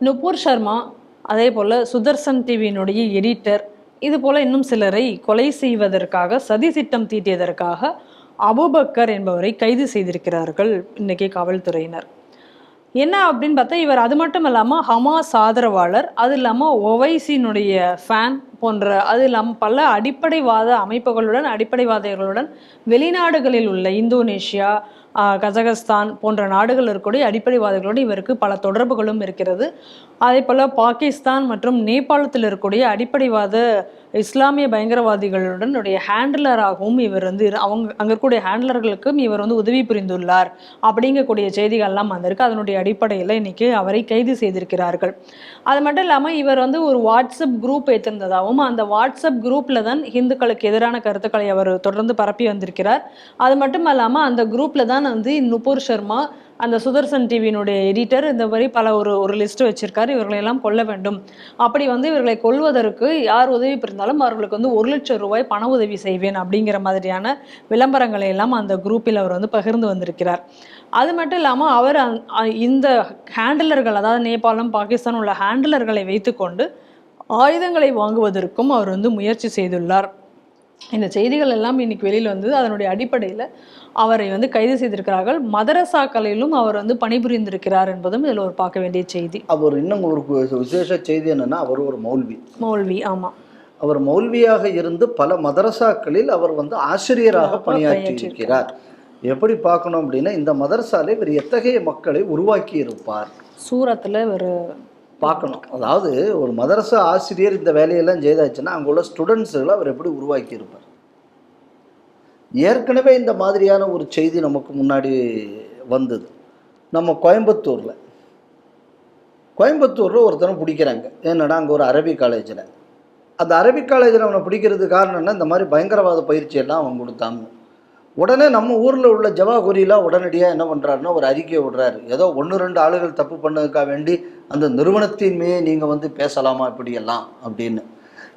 நுபூர் சர்மா அதே போல் சுதர்சன் டிவியினுடைய எடிட்டர் இது போல இன்னும் சிலரை கொலை செய்வதற்காக சதி திட்டம் தீட்டியதற்காக அபுபக்கர் என்பவரை கைது செய்திருக்கிறார்கள் இன்னைக்கு காவல்துறையினர். என்ன அப்படின்னு பார்த்தா இவர் அது மட்டும் இல்லாமல் ஹமாஸ் ஆதரவாளர் அது இல்லாமல் ஒவைசியினுடைய ஃபேன் போன்ற அது இல்லாமல் பல அடிப்படைவாத அமைப்புகளுடன் அடிப்படைவாதிகளுடன் வெளிநாடுகளில் உள்ள இந்தோனேஷியா கஜகஸ்தான் போன்ற நாடுகள் இருக்கக்கூடிய அடிப்படைவாதிகளோடு இவருக்கு பல தொடர்புகளும் இருக்கிறது. அதே போல் பாகிஸ்தான் மற்றும் நேபாளத்தில் இருக்கக்கூடிய அடிப்படைவாத இஸ்லாமிய பயங்கரவாதிகளுடன் ஹேண்ட்லராகவும் இவர் வந்து அவங்க அங்கே இருக்கக்கூடிய ஹேண்ட்லர்களுக்கும் இவர் வந்து உதவி புரிந்துள்ளார். அப்படிங்கக்கூடிய செய்திகள்லாம் வந்திருக்கு. அதனுடைய அடிப்படையில் இன்னைக்கு அவரை கைது செய்திருக்கிறார்கள். அது மட்டும் இல்லாமல் இவர் வந்து ஒரு வாட்ஸ்அப் குரூப் ஏற்றிருந்ததாகவும் அந்த வாட்ஸ்அப் குரூப்பில் தான் இந்துக்களுக்கு எதிரான கருத்துக்களை அவர் தொடர்ந்து பரப்பி வந்திருக்கிறார். அது மட்டும் இல்லாமல் அந்த குரூப்பில் தான் வந்து நுபுர் சர்மா அந்த சுதர்சன் டிவியினுடைய எடிட்டர். இந்த மாதிரி பல ஒரு ஒரு லிஸ்ட் வச்சிருக்காரு. இவர்களை எல்லாம் கொல்ல வேண்டும். அப்படி வந்து இவர்களை கொல்வதற்கு யார் உதவி புரிந்தாலும் அவர்களுக்கு வந்து ஒரு லட்சம் ரூபாய் பண உதவி செய்வேன் அப்படிங்கிற மாதிரியான விளம்பரங்களை எல்லாம் அந்த குரூப்பில் அவர் வந்து பகிர்ந்து வந்திருக்கிறார். அது மட்டும் இல்லாமல் அவர் இந்த ஹேண்டிலர்கள் அதாவது நேபாளம் பாகிஸ்தான் உள்ள ஹேண்டிலர்களை வைத்துக்கொண்டு ஆயுதங்களை வாங்குவதற்கும் அவர் வந்து முயற்சி செய்துள்ளார். இந்த செய்திகள் எல்லாம் இன்னைக்கு வெளியில் வந்தது. அதனுடைய அடிப்படையில் அவரை வந்து கைது செய்திருக்கிறார்கள். மதரசாக்களிலும் அவர் வந்து பணிபுரிந்திருக்கிறார் என்பதும் இதில் ஒரு பார்க்க வேண்டிய செய்தி. அவர் இன்னும் ஒரு விசேஷ செய்தி என்னன்னா அவர் ஒரு மௌல்வி. மௌல்வி ஆமாம் அவர் மௌல்வியாக இருந்து பல மதரசாக்களில் அவர் வந்து ஆசிரியராக பணியாற்றி இருக்கிறார் எப்படி பார்க்கணும் அப்படின்னா இந்த மதரசாலை இவர் எத்தகைய மக்களை உருவாக்கி இருப்பார் சூரத்தில் ஒரு பார்க்கணும். அதாவது ஒரு மதரசா ஆசிரியர் இந்த வேலையெல்லாம் செய்தாச்சுன்னா அங்கே உள்ள ஸ்டூடெண்ட்ஸுகளை அவர் எப்படி உருவாக்கி இருப்பார்? ஏற்கனவே இந்த மாதிரியான ஒரு செய்தி நமக்கு முன்னாடி வந்தது. நம்ம கோயம்புத்தூரில். கோயம்புத்தூரில் ஒருத்தனை பிடிக்கிறாங்க. என்னடா அங்கே ஒரு அரபி காலேஜில். அந்த அரபி காலேஜில் அவனை பிடிக்கிறதுக்கு காரணம்னா இந்த மாதிரி பயங்கரவாத பயிற்சியெல்லாம் அவன் கொடுத்தாங்க. உடனே நம்ம ஊரில் உள்ள ஜவாகுரிலாம் உடனடியாக என்ன பண்ணுறாருன்னா ஒரு அறிக்கை விடுறாரு. ஏதோ ஒன்று ரெண்டு ஆளுகள் தப்பு பண்ணதுக்காக வேண்டி அந்த நிறுவனத்தின் நீங்கள் வந்து பேசலாமா இப்படியெல்லாம் அப்படின்னு.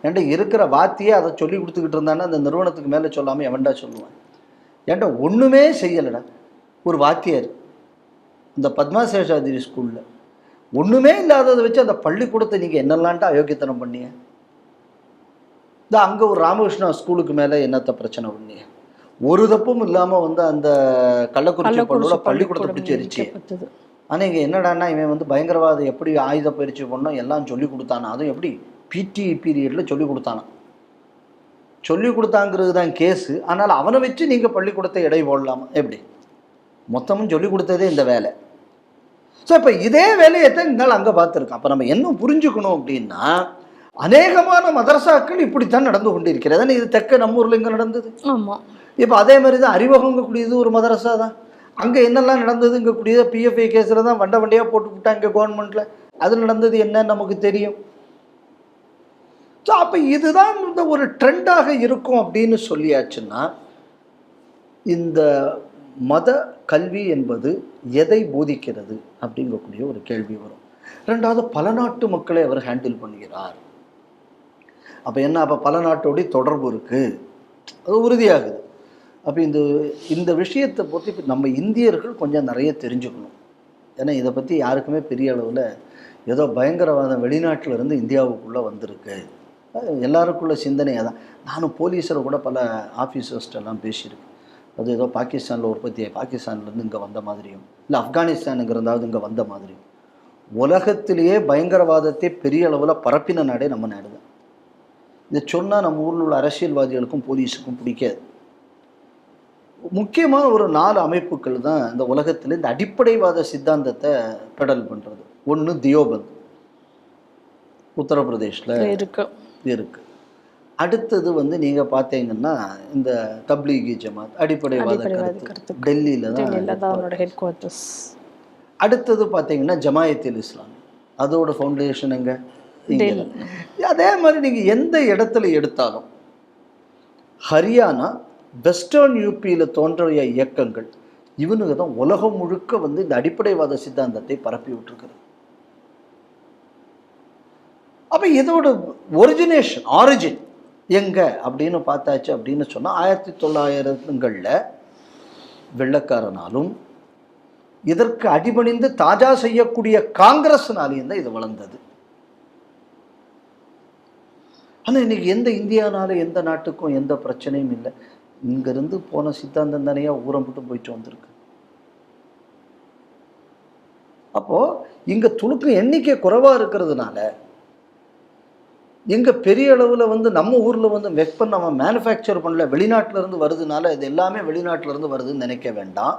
ஏன்டா இருக்கிற வாத்தியே அதை சொல்லி கொடுத்துக்கிட்டு இருந்தானே அந்த நிறுவனத்துக்கு மேலே சொல்லாமல் எவன்டா சொல்லுவேன்? ஏன்டா ஒன்றுமே செய்யலைடா. ஒரு வாத்தியார் இந்த பத்மாசேஷாதிரி ஸ்கூலில் ஒன்றுமே இல்லாததை வச்சு அந்த பள்ளிக்கூடத்தை நீங்கள் என்னெல்லான்ட்டு அயோக்கியத்தனம் பண்ணீங்க? இந்த அங்கே ஒரு ராமகிருஷ்ணா ஸ்கூலுக்கு மேலே என்னத்த பிரச்சனை பண்ணியே ஒரு தப்பும் இல்லாமல் வந்து அந்த கள்ளக்குறிச்சி பள்ளியோட பள்ளிக்கூடத்தை பிடிச்சி எரிச்சு. ஆனால் இங்கே என்னடான்னா இவன் வந்து பயங்கரவாதம் எப்படி ஆயுத பயிற்சி பண்ணோம் எல்லாம் சொல்லி கொடுத்தானா? அதுவும் எப்படி பிடி பீரியடில் சொல்லி கொடுத்தானா? சொல்லி கொடுத்தாங்கிறது தான் கேஸு. ஆனால் அவனை வச்சு நீங்கள் பள்ளிக்கூடத்தை எடை போடலாமா? எப்படி? மொத்தமும் சொல்லி கொடுத்ததே இந்த வேலை. ஸோ இப்போ இதே வேலையை தான் இந்தாலும் அங்கே பார்த்துருக்கான் அப்போ நம்ம என்ன புரிஞ்சுக்கணும் அப்படின்னா அநேகமான மதரசாக்கள் இப்படித்தான் நடந்து கொண்டிருக்கிறது அதானே இது தெற்க நம்ம ஊரில் இங்கே நடந்தது? ஆமாம் இப்போ அதே மாதிரி தான் அறிவகங்கக்கூடியது ஒரு மதரசா தான் அங்கே என்னெல்லாம் நடந்ததுங்க கூடியது பிஎஃப்ஐ கேஸில் தான் வண்ட வண்டியாக போட்டு விட்டாங்க கவர்மெண்ட்டில் அது நடந்தது என்னன்னு நமக்கு தெரியும். ஸோ அப்போ இதுதான் இந்த ஒரு ட்ரெண்டாக இருக்கும் அப்படின்னு சொல்லியாச்சுன்னா இந்த மத கல்வி என்பது எதை போதிக்கிறது அப்படிங்கக்கூடிய ஒரு கேள்வி வரும். ரெண்டாவது பல நாட்டு மக்களை அவர் ஹேண்டில் பண்ணுகிறார். அப்போ என்ன அப்போ பல நாட்டோடைய தொடர்பு இருக்குது அது உறுதியாகுது. அப்போ இந்த இந்த விஷயத்தை பற்றி இப்போ நம்ம இந்தியர்கள் கொஞ்சம் நிறைய தெரிஞ்சுக்கணும். ஏன்னா இதை பற்றி யாருக்குமே பெரிய அளவில் ஏதோ பயங்கரவாதம் வெளிநாட்டில் இருந்து இந்தியாவுக்குள்ளே வந்திருக்கு. எல்லாருக்குள்ள சிந்தனையாக தான் நானும் போலீஸில் கூட பல ஆஃபீஸர்ஸ்டெல்லாம் பேசியிருக்கேன். அது ஏதோ பாகிஸ்தானில் உற்பத்தி பாகிஸ்தான்லேருந்து இங்கே வந்த மாதிரியும் இல்லை ஆப்கானிஸ்தானுங்கிறதாவது இங்கே வந்த மாதிரியும். உலகத்திலேயே பயங்கரவாதத்தை பெரிய அளவில் பரப்பின நாடே நம்ம நாடு தான் இதை சொன்னால் நம்ம ஊரில் உள்ள அரசியல்வாதிகளுக்கும் போலீஸுக்கும் பிடிக்காது. முக்கியமான ஒரு நாலு அமைப்புகள் தான் இந்த உலகத்தில் இந்த அடிப்படைவாத சித்தாந்தத்தை பெடல் பண்ணுறது ஒன்று தியோபந்த் உத்தரப்பிரதேஷில் இருக்கு. இருக்கு. அடுத்தது வந்து நீங்கள் பார்த்தீங்கன்னா இந்த தப்லீகி ஜமாத் அடிப்படைவாத கருத்து. டெல்லியில் தான் ஹெட் குவார்ட்டர்ஸ் அடுத்தது பார்த்தீங்கன்னா ஜமாயத்தில் இஸ்லாம். அதோட ஃபவுண்டேஷன் எங்க. அதே மாதிரி நீங்கள் எந்த இடத்துல எடுத்தாலும் ஹரியானா வெஸ்டர்ன் யூபியில் தோன்றிய இயக்கங்கள் இவனுங்க தான் உலகம் முழுக்க வந்து இந்த அடிப்படைவாத சித்தாந்தத்தை பரப்பி விட்டுருக்குது. அப்போ இதோட ஒரிஜினேஷன் ஆரிஜின் எங்க அப்படின்னு பார்த்தாச்சு அப்படின்னு சொன்னால் ஆயிரத்தி தொள்ளாயிரங்களில் வெள்ளக்காரனாலும் இதற்கு அடிபணிந்து தாஜா செய்யக்கூடிய காங்கிரஸ்னாலேயும் தான் இது வளர்ந்தது. ஆனால் இன்னைக்கு எந்த இந்தியானால எந்த நாட்டுக்கும் எந்த பிரச்சனையும் இல்லை. இங்கிருந்து போன சித்தாந்தம் தானேயா ஊரம் விட்டு போயிட்டு வந்திருக்கு? அப்போ இங்க துணுக்கு எண்ணிக்கை குறைவா இருக்கிறதுனால எங்க பெரிய அளவுல வந்து நம்ம ஊர்ல வந்து வெப்பன் நம்ம மேனுஃபேக்சர் பண்ணல வெளிநாட்டுல இருந்து வருதுனால இது எல்லாமே வெளிநாட்டுல இருந்து வருதுன்னு நினைக்க வேண்டாம்.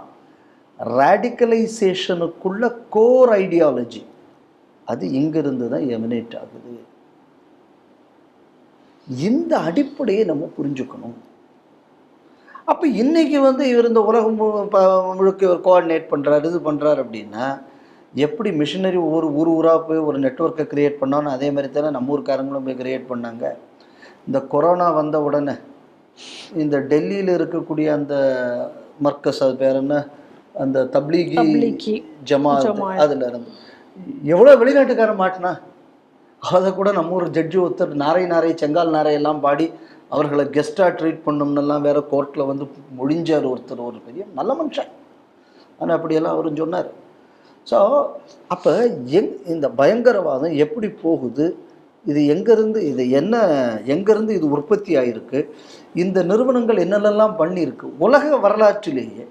ரேடிக்கலைசேஷனுக்குள்ள கோர் ஐடியாலஜி அது இங்கிருந்து தான் எமினேட் ஆகுது. இந்த அடிப்படையை நம்ம புரிஞ்சுக்கணும். அப்போ இன்னைக்கு வந்து இவர் இந்த உலகம் முழுக்க இவர் கோஆர்டினேட் பண்ணுறாரு இது பண்ணுறாரு அப்படின்னா எப்படி மிஷினரி ஒரு ஊர் ஊராக போய் ஒரு நெட்வொர்க்கை கிரியேட் பண்ணோன்னு அதே மாதிரி தானே நம்ம ஊர்க்காரங்களும் போய் கிரியேட் பண்ணாங்க. இந்த கொரோனா வந்த உடனே இந்த டெல்லியில் இருக்கக்கூடிய அந்த மர்க்கஸ் அது பேர் என்ன? அந்த தப்லீகி ஜமாத் ஜமாத். அதுல இருந்து. எவ்வளோ வெளிநாட்டுக்காரன் மாட்டினா அதை கூட நம்ம ஒரு ஜட்ஜு ஒருத்தர் நாரை நாரை செங்கால் நாரை எல்லாம் பாடி அவர்களை கெஸ்ட்டாக ட்ரீட் பண்ணோம்னெல்லாம் வேறு கோர்ட்டில் வந்து முடிஞ்சார் ஒருத்தர் ஒரு பெரிய நல்ல மனுஷன். ஆனால் அப்படியெல்லாம் அவரும் சொன்னார். ஸோ அப்போ எங் இந்த பயங்கரவாதம் எப்படி போகுது? இது எங்கேருந்து இது என்ன எங்கேருந்து இது உற்பத்தி ஆகிருக்கு இந்த நிறுவனங்கள் என்னென்னலாம் பண்ணியிருக்கு? உலக வரலாற்றிலேயே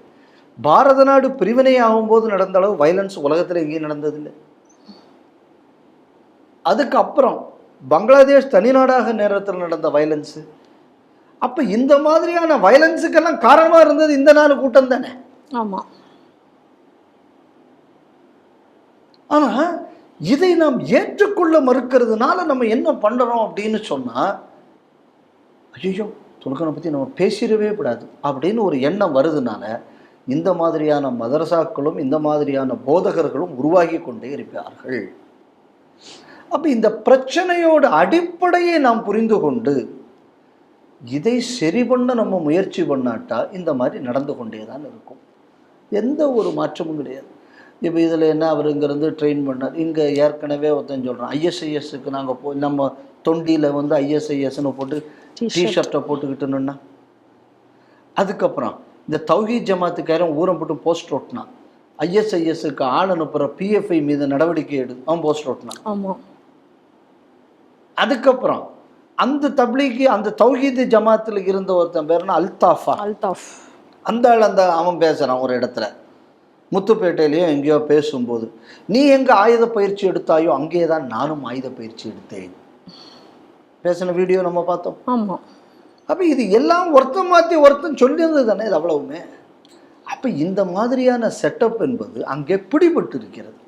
பாரத நாடு பிரிவினை ஆகும்போது நடந்த அளவு வயலன்ஸ் உலகத்தில் எங்கேயும் நடந்ததில்லை. அதுக்கப்புறம் பங்களாதேஷ் தனிநாடாக நேரத்தில் நடந்த வயலன்ஸு அப்போ இந்த மாதிரியான வயலன்ஸுக்கெல்லாம் காரணமாக இருந்தது இந்த நாலு கூட்டம் தானே? ஆமா. ஆனால் இதை நாம் ஏற்றுக்கொள்ள மறுக்கிறதுனால நம்ம என்ன பண்ணுறோம் அப்படின்னு சொன்னால் ஐயோ துணுக்கனை பற்றி நம்ம பேசிடவே கூடாது அப்படின்னு ஒரு எண்ணம் வருதுனால இந்த மாதிரியான மதரசாக்களும் இந்த மாதிரியான போதகர்களும் உருவாகி கொண்டே இருப்பார்கள். அப்போ இந்த பிரச்சனையோட அடிப்படையை நாம் புரிந்து கொண்டு இதை சரி பண்ண நம்ம முயற்சி பண்ணாட்டா இந்த மாதிரி நடந்து கொண்டே தான் இருக்கும். எந்த ஒரு மாற்றமும் கிடையாது. இப்போ இதில் என்ன அவர் இங்கேருந்து ட்ரெயின் பண்ணார். இங்கே ஏற்கனவே ஒருத்தன் சொல்கிறான் ஐஎஸ்ஐஎஸ்க்கு நாங்கள் போ நம்ம தொண்டியில் வந்து ஐஎஸ்ஐஎஸ்னு போட்டு. டிஷர்ட்டை போட்டுக்கிட்டோன்னா அதுக்கப்புறம் இந்த தௌஹீத் ஜமாத்துக்காரன் ஊரம் போட்டு போஸ்ட் ஓட்டினான். ஐஎஸ்ஐஎஸ்க்கு ஆள் அனுப்புகிற பிஎஃப்ஐ மீது நடவடிக்கை எடு அவன் போஸ்ட் ஓட்டினான். ஆமா. அதுக்கப்புறம் அந்த தப்லீக்கு அந்த தௌஹீத் ஜமாத்தில் இருந்த ஒருத்தன் பேருனா அல்தாஃபா. அல்தாஃப். அந்த ஆள் அந்த அவன் பேசுகிறான் ஒரு இடத்துல. முத்துப்பேட்டையிலையோ எங்கேயோ பேசும்போது நீ எங்கே ஆயுத பயிற்சி எடுத்தாயோ அங்கே தான் நானும் ஆயுத பயிற்சி எடுத்தேன். பேசின வீடியோ நம்ம பார்த்தோம். ஆமா. அப்போ இது எல்லாம் ஒருத்தன் மாற்றி ஒருத்தன் சொல்லியிருந்தது தானே இது அவ்வளவுமே. அப்போ இந்த மாதிரியான செட்டப் என்பது அங்கே பிடிபட்டு இருக்கிறது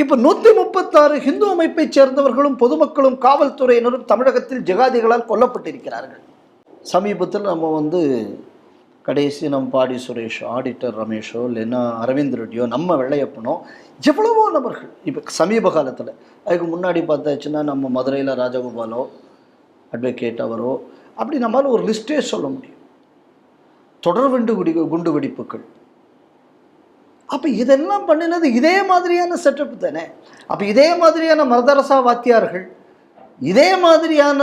இப்போ நூற்றி முப்பத்தாறு ஹிந்து அமைப்பைச் சேர்ந்தவர்களும் பொதுமக்களும் காவல்துறையினரும் தமிழகத்தில் ஜிகாதிகளால் கொல்லப்பட்டிருக்கிறார்கள். சமீபத்தில் நம்ம வந்து கடைசி நம் பாடி சுரேஷோ ஆடிட்டர் ரமேஷோ இல்லைன்னா அரவிந்த் ரெட்டியோ நம்ம வெள்ளையப்பனோ எவ்வளவோ நபர்கள். இப்போ சமீப காலத்தில். அதுக்கு முன்னாடி பார்த்தாச்சுன்னா நம்ம மதுரையில் ராஜகோபாலோ அட்வொகேட் அவரோ அப்படி நம்மளால் ஒரு லிஸ்ட்டே சொல்ல முடியும். தொடர் குடி குண்டு வெடிப்புகள். அப்போ இதெல்லாம் பண்ணினது இதே மாதிரியான செட்டப் தானே? அப்போ இதே மாதிரியான மரதரசா வாத்தியார்கள் இதே மாதிரியான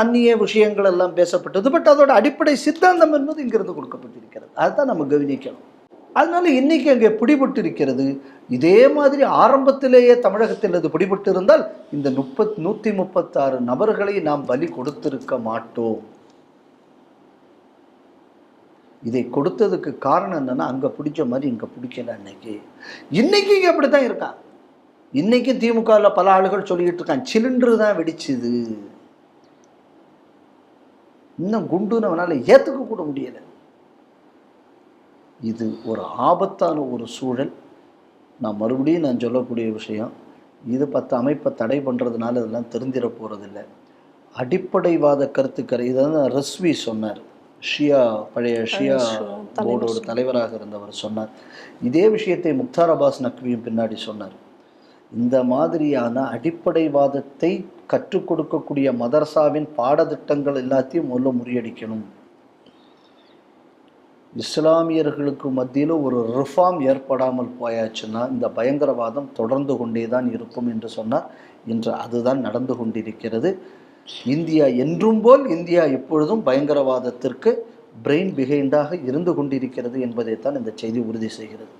அந்நிய விஷயங்கள் எல்லாம் பேசப்பட்டது. பட் அதோட அடிப்படை சித்தாந்தம் என்பது இங்கிருந்து கொடுக்கப்பட்டிருக்கிறது. அதுதான் நம்ம கவனிக்கணும். அதனால இன்னைக்கு அங்கே பிடிபட்டு இருக்கிறது இதே மாதிரி ஆரம்பத்திலேயே தமிழகத்தில் அது பிடிபட்டு இருந்தால் இந்த முப்பத் நூற்றி முப்பத்தாறு நபர்களை நாம் பலி கொடுத்திருக்க மாட்டோம். இதை கொடுத்ததுக்கு காரணம் என்னென்னா அங்கே பிடிச்ச மாதிரி இங்கே பிடிக்கல இன்னைக்கு இன்னைக்கு இங்கே அப்படி தான் இருக்கான். இன்றைக்கும் திமுகவில் பல ஆளுகள் சொல்லிக்கிட்டு இருக்கான் சிலிண்டரு தான் வெடிச்சுது. இன்னும் குண்டுன்னு அவனால் ஏற்றுக்க கூட முடியலை. இது ஒரு ஆபத்தான ஒரு சூழல். நான் மறுபடியும் நான் சொல்லக்கூடிய விஷயம் இது பத்து அமைப்பை தடை பண்ணுறதுனால இதெல்லாம் தெரிஞ்சிட போகிறதில்ல அடிப்படைவாத கருத்துக்கரை தான் ரஸ்வி சொன்னார். ஷியா பழைய ஷியா போர்டோட தலைவராக இருந்தவர் சொன்னார். இதே விஷயத்தை முக்தார் அப்பாஸ் நக்வியும் பின்னாடி சொன்னார். இந்த மாதிரியான அடிப்படைவாதத்தை கற்றுக் கொடுக்கக்கூடிய மதரசாவின் பாடத்திட்டங்கள் எல்லாத்தையும் முதல்ல முறியடிக்கணும். இஸ்லாமியர்களுக்கு மத்தியில் ஒரு ரிஃபார்ம் ஏற்படாமல் போயாச்சுன்னா இந்த பயங்கரவாதம் தொடர்ந்து கொண்டே தான் இருக்கும் என்று சொன்னார். இன்று அதுதான் நடந்து கொண்டிருக்கிறது. இந்தியா என்றும் போல் இந்தியா இப்பொழுதும் பயங்கரவாதத்திற்கு பிரெயின் பிஹைண்டாக இருந்து கொண்டிருக்கிறது என்பதைத்தான் இந்த செய்தி உறுதி செய்கிறது.